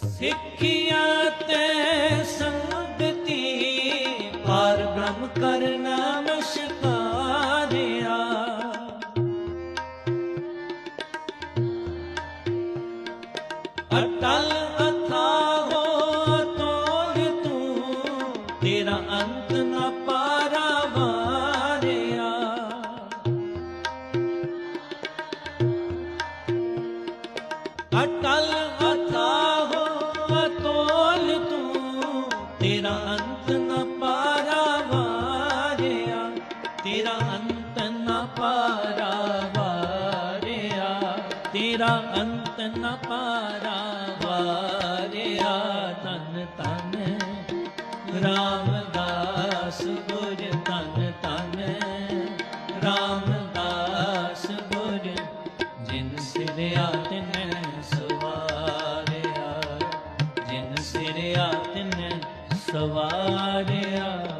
ਸਿੱਖਿਆ ਤੇ ਸੰਗਤੀ ਪਰ ਬ੍ਰਹਮ ਕਰਨਾ ਨਮਸਕਾਰਿਆ ਅਟਲ ਅਥਾਹੋ ਅਤੋਲ ਤੂੰ, ਤੇਰਾ ਅੰਤ ਨਾ ਪਾਰਾ ਪਾਰਾਵਾਰਿਆ। ਅਟਲ ਅੰਤ ਪਾਰਾ ਪਾਰਾਵਾਰਿਆ, ਤੇਰਾ ਅੰਤ ਨ ਪਾਰਾਵਾਰਿਆ, ਤੇਰਾ ਅੰਤ ਨ ਪਾਰਾਵਾਰਿਆ ਤਨ ਤਨ ਰਾਮਦਾਸ ਗੁਰ ਤਨ ਤਨ ਰਾਮਦਾਸ ਗੁਰ, ਜਿਨ ਸਿਰਿਆ ਤਿਨ ਸਵਾਰਿਆ, ਜਿਨ ਸਿਰਿਆ ਤਿਨ ਸਵਾਰਿਆ